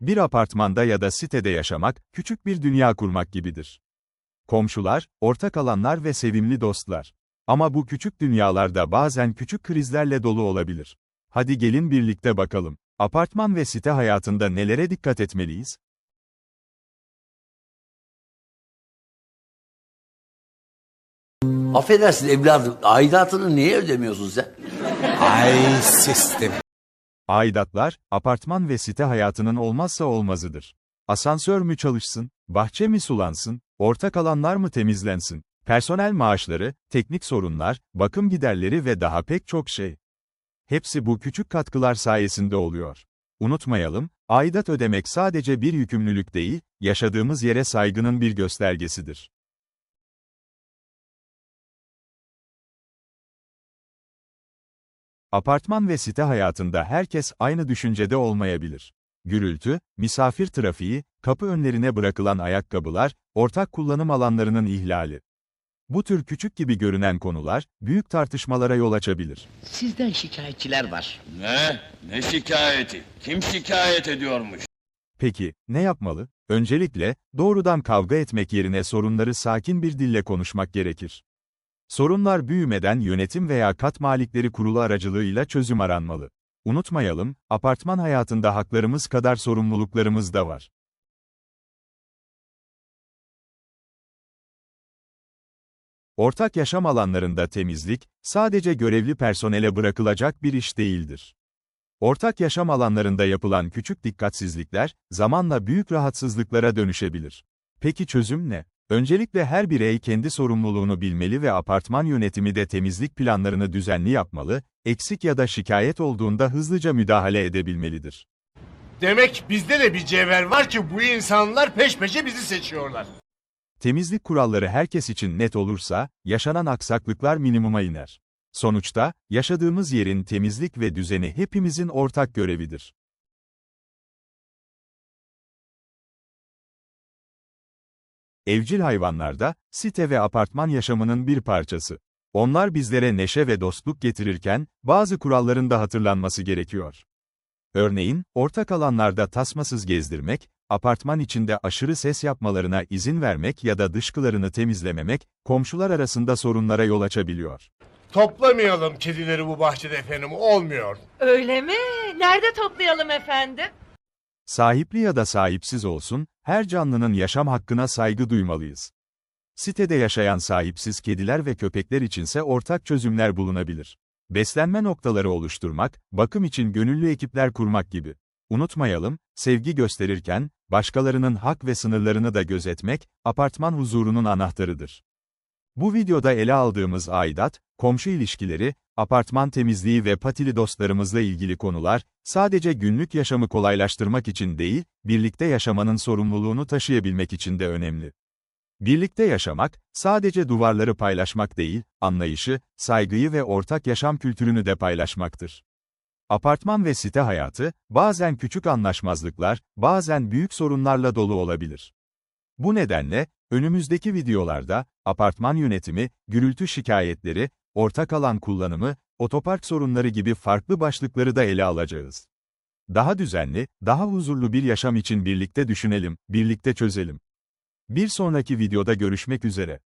Bir apartmanda ya da sitede yaşamak, küçük bir dünya kurmak gibidir. Komşular, ortak alanlar ve sevimli dostlar. Ama bu küçük dünyalarda bazen küçük krizlerle dolu olabilir. Hadi gelin birlikte bakalım. Apartman ve site hayatında nelere dikkat etmeliyiz? Affedersin evladım, aidatını niye ödemiyorsun sen? Ay sistem. Aidatlar, apartman ve site hayatının olmazsa olmazıdır. Asansör mü çalışsın, bahçe mi sulansın, ortak alanlar mı temizlensin, personel maaşları, teknik sorunlar, bakım giderleri ve daha pek çok şey. Hepsi bu küçük katkılar sayesinde oluyor. Unutmayalım, aidat ödemek sadece bir yükümlülük değil, yaşadığımız yere saygının bir göstergesidir. Apartman ve site hayatında herkes aynı düşüncede olmayabilir. Gürültü, misafir trafiği, kapı önlerine bırakılan ayakkabılar, ortak kullanım alanlarının ihlali. Bu tür küçük gibi görünen konular, büyük tartışmalara yol açabilir. Sizden şikayetçiler var. Ne? Ne şikayeti? Kim şikayet ediyormuş? Peki, ne yapmalı? Öncelikle, doğrudan kavga etmek yerine sorunları sakin bir dille konuşmak gerekir. Sorunlar büyümeden yönetim veya kat malikleri kurulu aracılığıyla çözüm aranmalı. Unutmayalım, apartman hayatında haklarımız kadar sorumluluklarımız da var. Ortak yaşam alanlarında temizlik, sadece görevli personele bırakılacak bir iş değildir. Ortak yaşam alanlarında yapılan küçük dikkatsizlikler, zamanla büyük rahatsızlıklara dönüşebilir. Peki çözüm ne? Öncelikle her birey kendi sorumluluğunu bilmeli ve apartman yönetimi de temizlik planlarını düzenli yapmalı, eksik ya da şikayet olduğunda hızlıca müdahale edebilmelidir. Demek bizde de bir cevher var ki bu insanlar peş peşe bizi seçiyorlar. Temizlik kuralları herkes için net olursa, yaşanan aksaklıklar minimuma iner. Sonuçta, yaşadığımız yerin temizlik ve düzeni hepimizin ortak görevidir. Evcil hayvanlar da, site ve apartman yaşamının bir parçası. Onlar bizlere neşe ve dostluk getirirken, bazı kuralların da hatırlanması gerekiyor. Örneğin, ortak alanlarda tasmasız gezdirmek, apartman içinde aşırı ses yapmalarına izin vermek ya da dışkılarını temizlememek, komşular arasında sorunlara yol açabiliyor. Toplamayalım kedileri bu bahçede efendim olmuyor. Öyle mi? Nerede toplayalım efendim? Sahipli ya da sahipsiz olsun, her canlının yaşam hakkına saygı duymalıyız. Sitede yaşayan sahipsiz kediler ve köpekler içinse ortak çözümler bulunabilir. Beslenme noktaları oluşturmak, bakım için gönüllü ekipler kurmak gibi. Unutmayalım, sevgi gösterirken, başkalarının hak ve sınırlarını da gözetmek, apartman huzurunun anahtarıdır. Bu videoda ele aldığımız aidat, komşu ilişkileri, apartman temizliği ve patili dostlarımızla ilgili konular, sadece günlük yaşamı kolaylaştırmak için değil, birlikte yaşamanın sorumluluğunu taşıyabilmek için de önemli. Birlikte yaşamak, sadece duvarları paylaşmak değil, anlayışı, saygıyı ve ortak yaşam kültürünü de paylaşmaktır. Apartman ve site hayatı, bazen küçük anlaşmazlıklar, bazen büyük sorunlarla dolu olabilir. Bu nedenle, önümüzdeki videolarda, apartman yönetimi, gürültü şikayetleri, ortak alan kullanımı, otopark sorunları gibi farklı başlıkları da ele alacağız. Daha düzenli, daha huzurlu bir yaşam için birlikte düşünelim, birlikte çözelim. Bir sonraki videoda görüşmek üzere.